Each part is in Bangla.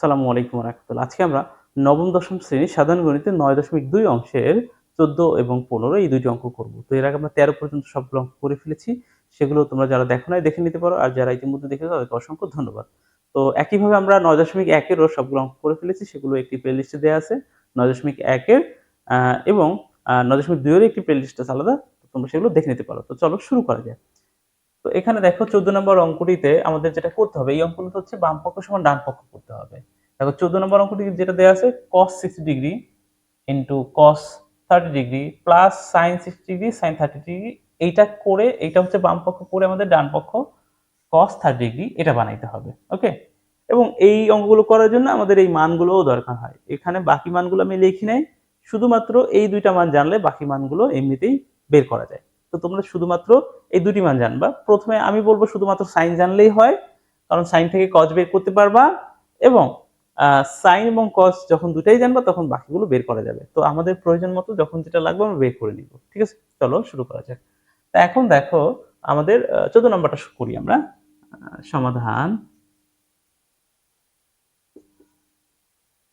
সালামু আলাইকুম রাহমাতুল্লাহ। আজকে আমরা নবম, দশম শ্রেণির সাধারণ গণিতের নয় দশমিক দুই অংশের চোদ্দ এবং পনেরো এই দুইটি অঙ্ক করব। তো এর আগে আমরা তেরো পর্যন্ত সবগুলো অঙ্ক করে ফেলেছি। সেগুলো তোমরা যারা দেখো নাই, দেখে নিতে পারো। আর যারা ইতিমধ্যে দেখেছ তাদেরকে অসংখ্য ধন্যবাদ। তো একইভাবে আমরা নয় দশমিক একেরও সবগুলো অঙ্ক করে ফেলেছি। সেগুলো একটি প্লে লিস্টে দেওয়া আছে, নয় দশমিক একের এবং নয় দশমিক দুইয়ের একটি প্লে লিস্ট আছে আলাদা। তোমরা সেগুলো দেখে নিতে পারো। তো চলো শুরু করা যায় তো এখানে দেখো চোদ্দ নম্বর অঙ্কটিতে আমাদের যেটা করতে হবে, এই অঙ্কগুলো হচ্ছে বাম পক্ষ সমান ডান পক্ষ করতে হবে। দেখো চোদ্দ নম্বর অঙ্কটি যেটা দেওয়া আছে cos sixty degree into cos thirty degree plus sine sixty degree sine thirty degree এইটা করে, এইটা হচ্ছে বাম পক্ষ করে আমাদের ডান পক্ষ কস থার্টি ডিগ্রি এটা বানাইতে হবে ওকে এবং এই অঙ্কগুলো করার জন্য আমাদের এই মানগুলোও দরকার হয়। এখানে বাকি মানগুলো আমি লিখি নাই, শুধুমাত্র এই দুইটা মান জানলে বাকি মানগুলো এমনিতেই বের করা যায়। তো তোমরা শুধুমাত্র এই দুটি মান জানবা। প্রথমে আমি বলব শুধুমাত্র সাইন জানলেই হয়, কারণ সাইন থেকে কজ বের করতে পারবা এবং সাইন এবং কস যখন দুটাই জানবা তখন বাকিগুলো বের করা যাবে। তো আমাদের প্রয়োজন মতো যখন যেটা লাগবে আমরা বের করে নিব। ঠিক আছে? চলো শুরু করা যাক। তা এখন দেখো আমাদের চোদ্দ নম্বরটা করি আমরা। সমাধান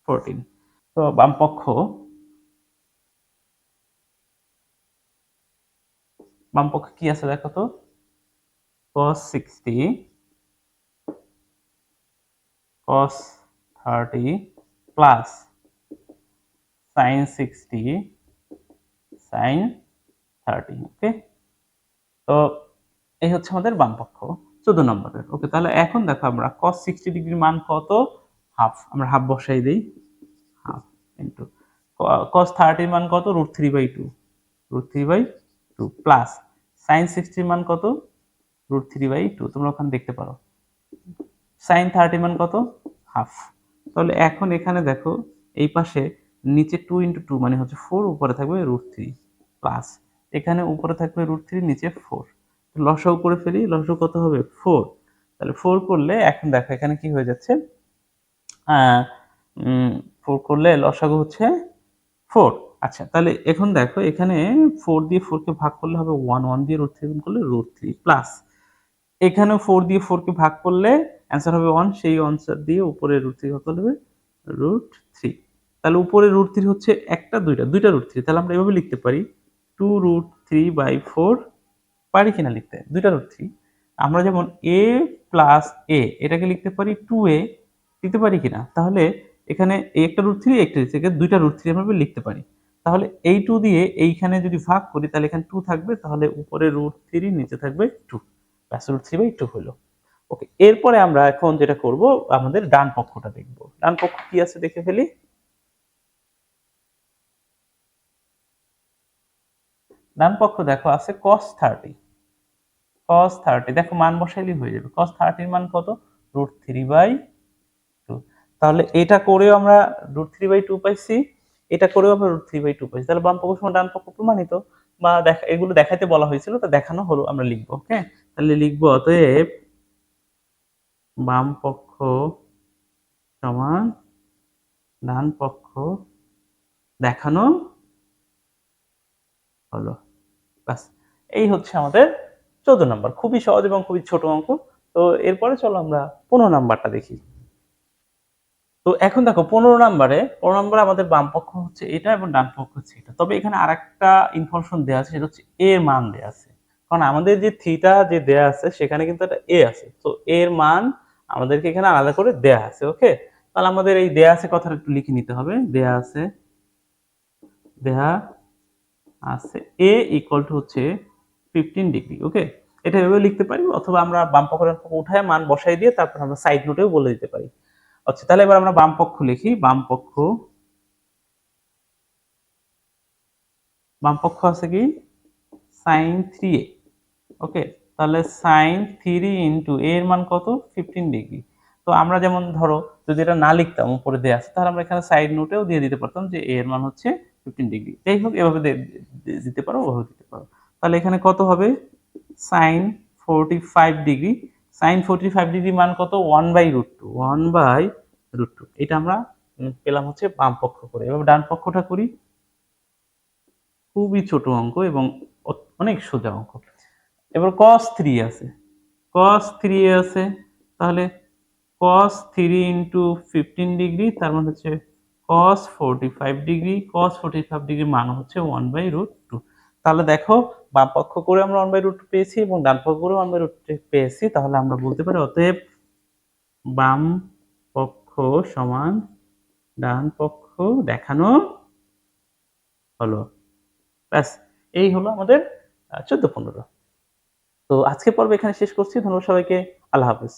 ফোরটিন তো বাম পক্ষ বাম পক্ষে কি আছে দেখো তো? Cos 60 cos 30 plus sin 60 sin 30 okay তো এই হচ্ছে আমাদের বাম পক্ষ চোদ্দ নম্বরের ওকে তাহলে এখন দেখো আমরা cos 60 ডিগ্রির মান কত? হাফ আমরা হাফ বসাই দিই। হাফ ইন্টু cos 30 এর মান কত? Root three by two root three by two plus sine সিক্সটির মান কত? রুট থ্রি বাই টু তোমরা ওখানে দেখতে পারো। সাইন থার্টি মান কত? হাফ তাহলে এখন এখানে দেখো, এই পাশে নিচে টু ইন্টু টু মানে হচ্ছে ফোর উপরে থাকবে রুট থ্রি প্লাস এখানে উপরে থাকবে রুট থ্রি নিচে ফোর লসাও করে ফেলি লসাও কত হবে? ফোর তাহলে ফোর করলে এখন দেখো, এখানে কি হয়ে যাচ্ছে? ফোর করলে লসাগু হচ্ছে ফোর আচ্ছা তাহলে এখন দেখো এখানে ফোর দিয়ে ফোরকে ভাগ করলে হবে ওয়ান ওয়ান দিয়ে রুট থ্রি করলে রুট থ্রি প্লাস এখানে ফোর দিয়ে ফোরকে ভাগ করলে অ্যান্সার হবে ওয়ান সেই আনসার দিয়ে উপরে রুট থ্রি ভাগ করলে হবে রুট থ্রি তাহলে উপরে রুট থ্রি হচ্ছে একটা, দুইটা দুইটা রুট থ্রি তাহলে আমরা এভাবে লিখতে পারি two root three by four পারি কিনা লিখতে? দুইটা রুট থ্রি আমরা যেমন এ প্লাস এ এটাকে লিখতে পারি টু এ লিখতে পারি কিনা? তাহলে এখানে এই একটা রুট থ্রি একটা থেকে দুইটা রুট থ্রি আমরা লিখতে পারি। তাহলে এই টু দিয়ে এইখানে যদি ভাগ করি, তাহলে এখানে টু থাকবে, তাহলে উপরে রুট থ্রি নিচে থাকবে টু ব্যাস রুট থ্রি বাই টু হলো। ওকে এরপরে আমরা এখন যেটা করব, আমাদের ডান পক্ষটা দেখব। ডান পক্ষ কি আছে দেখে ফেলি? ডান পক্ষ দেখো, আছে cos থার্টি cos থার্টি দেখো মান বসাইলেই হয়ে যাবে। cos থার্টির মান কত? রুট থ্রি বাই টু তাহলে এটা করেও আমরা রুট থ্রি বাই টু পাইছি। এটা করেও আমরা রুট থ্রি বাই টু পাইছি তাহলে বাম পক্ষ সমান ডান পক্ষ প্রমাণিত বা দেখা, এগুলো দেখাইতে বলা হয়েছিল, তো দেখানো হলো, আমরা লিখব ওকে তাহলে লিখব, অতএব বাম পক্ষ সমান ডান পক্ষ দেখানো হলো। ব্যাস এই হচ্ছে আমাদের চোদ্দ নম্বর। খুবই সহজ এবং খুবই ছোট অঙ্ক। তো এরপরে চলো আমরা পনেরো নাম্বারটা দেখি। তো এখন দেখো, পনেরো নাম্বারে পনেরো নাম্বারে আমাদের বাম পক্ষ হচ্ছে এটা এবং ডান পক্ষ হচ্ছে এটা। তবে এখানে আরেকটা ইনফরমেশন দেওয়া আছে, সেটা হচ্ছে এর মান দেওয়া আছে। কারণ আমাদের যে থিটা যে দেয়া আছে, সেখানে কিন্তু একটা এ আছে। তো এর মান আমাদেরকে এখানে আলাদা করে দেয়া আছে ওকে তাহলে আমাদের এই দেয়া আছে কথাটা একটু লিখে নিতে হবে। দেয়া আছে দেয়া আছে এ ইকুয়াল টু হচ্ছে ফিফটিন ডিগ্রি ওকে এটা এভাবে লিখতে পারি, অথবা আমরা বাম পক্ষ উঠায় মান বসাই দিয়ে তারপর আমরা সাইড নোটেও বলে দিতে পারি। আচ্ছা তাহলে এবার আমরা বাম পক্ষ লিখি। বাম পক্ষ বাম পক্ষ আছে কি? সাইন থ্রি এ ওকে তাহলে সাইন থ্রি ইন্টু এর মান কত? ফিফটিন ডিগ্রি তো আমরা যেমন ধরো, যদি এটা না লিখতাম, উপরে দেওয়া আছে, তাহলে আমরা এখানে সাইড নোটেও দিয়ে দিতে পারতাম যে এর মান হচ্ছে ফিফটিন ডিগ্রি যাই হোক, এভাবে দিতে পারো, ওভাবে দিতে পারো। তাহলে এখানে কত হবে? Sine forty five degree sine forty five degree মান কত? One by root two one by root two এটা আমরা পেলাম হচ্ছে বাম পক্ষ করে। এবার ডান পক্ষটা করি। খুবই ছোট অঙ্ক এবং অনেক সোজা অঙ্ক। এবার কস থ্রি আছে। কস থ্রি আছে, তাহলে cos three into fifteen degree তার মানে হচ্ছে cos forty five degree cos forty five degree মান হচ্ছে ওয়ান বাই রুট টু তাহলে দেখো বাম পক্ষ করে আমরা ওয়ান বাই রুট পেয়েছি এবং ডান পক্ষ করে ওয়ান বাই রুট পেয়েছি, তাহলে আমরা বলতে পারি অতএব বাম পক্ষ সমান ডান পক্ষ দেখানো হলো। ব্যাস, এই হলো আমাদের চোদ্দ পনেরো। তো আজকে পর্ব এখানে শেষ করছি, ধন্যবাদ সবাইকে, আল্লাহ হাফিজ।